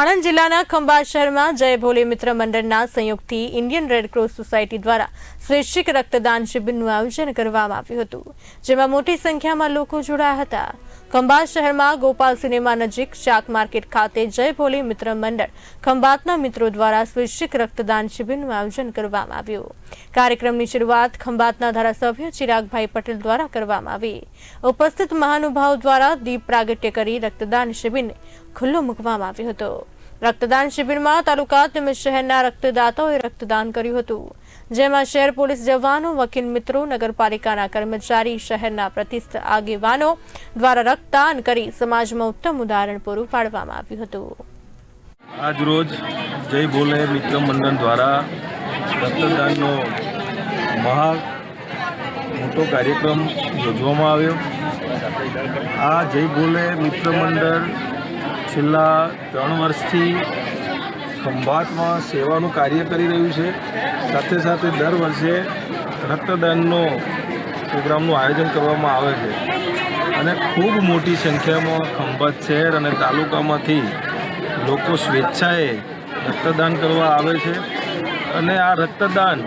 આણંદ જિલ્લાના ખંભાત શહેરમાં જય ભોલે મિત્ર મંડળના સંયોગથી ઇન્ડિયન રેડક્રોસ સોસાયટી દ્વારા સ્વૈચ્છિક રક્તદાન શિબિરનું આયોજન કરવામાં આવ્યું હતું, જેમાં મોટી સંખ્યામાં લોકો જોડાયા હતા. ખંભાત શહેરમાં ગોપાલ સિનેમા નજીક શાક માર્કેટ ખાતે જય ભોલી મિત્ર મંડળ ખંભાતના મિત્રો દ્વારા સ્વૈચ્છિક રક્તદાન શિબિરનું આયોજન કરવામાં આવ્યું. કાર્યક્રમની શરૂઆત ખંભાતના ધારાસભ્ય ચિરાગભાઈ પટેલ દ્વારા કરવામાં આવી. ઉપસ્થિત મહાનુભાવ દ્વારા દીપ પ્રાગટ્ય કરી રક્તદાન શિબિરને ખુલ્લો મૂકવામાં આવ્યો હતો. રક્તદાન શિબિરમાં તાલુકા તેમજ શહેરના રક્તદાતાઓએ રક્તદાન કર્યું હતું. જેમાં શહેર પોલીસ જવાનો, વકીલ મિત્રો, નગરપાલિકાના કર્મચારી, શહેરના પ્રતિષ્ઠ આગેવાનો દ્વારા રક્તદાન કરી સમાજમાં ઉત્તમ ઉદાહરણ પૂરું પાડવામાં આવ્યું હતું. આજ રોજ જય ભોલે મિત્ર મંડળ દ્વારા રક્તદાનનો મહા મોટો કાર્યક્રમ યોજવામાં આવ્યો. આ જય ભોલે મિત્ર મંડળ છેલ્લા ત્રણ વર્ષથી ખંભાતમાં સેવાનું કાર્ય કરી રહ્યું છે. સાથે સાથે દર વર્ષે રક્તદાનનો પ્રોગ્રામનું આયોજન કરવામાં આવે છે. અને ખૂબ મોટી સંખ્યામાં ખંભાત શહેર અને તાલુકામાંથી લોકો સ્વેચ્છાએ રક્તદાન કરવા આવે છે. અને આ રક્તદાન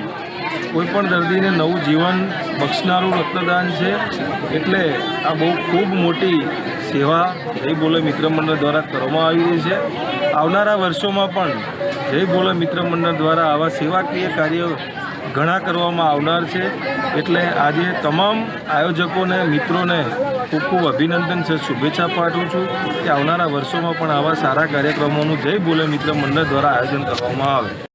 કોઈપણ દર્દીને નવું જીવન બક્ષનારું રક્તદાન છે. એટલે આ બહુ ખૂબ મોટી સેવા જય બોલે મિત્ર મંડળ દ્વારા કરવામાં આવી રહી છે. આવનારા વર્ષોમાં પણ જય બોલે મિત્ર મંડળ દ્વારા આવા સેવાકીય કાર્યો ઘણા કરવામાં આવનાર છે. એટલે આજે તમામ આયોજકોને, મિત્રોને ખૂબ ખૂબ અભિનંદન છે. શુભેચ્છા પાઠવું છું કે આવનારા વર્ષોમાં પણ આવા સારા કાર્યક્રમોનું જય બોલે મિત્ર મંડળ દ્વારા આયોજન કરવામાં આવે.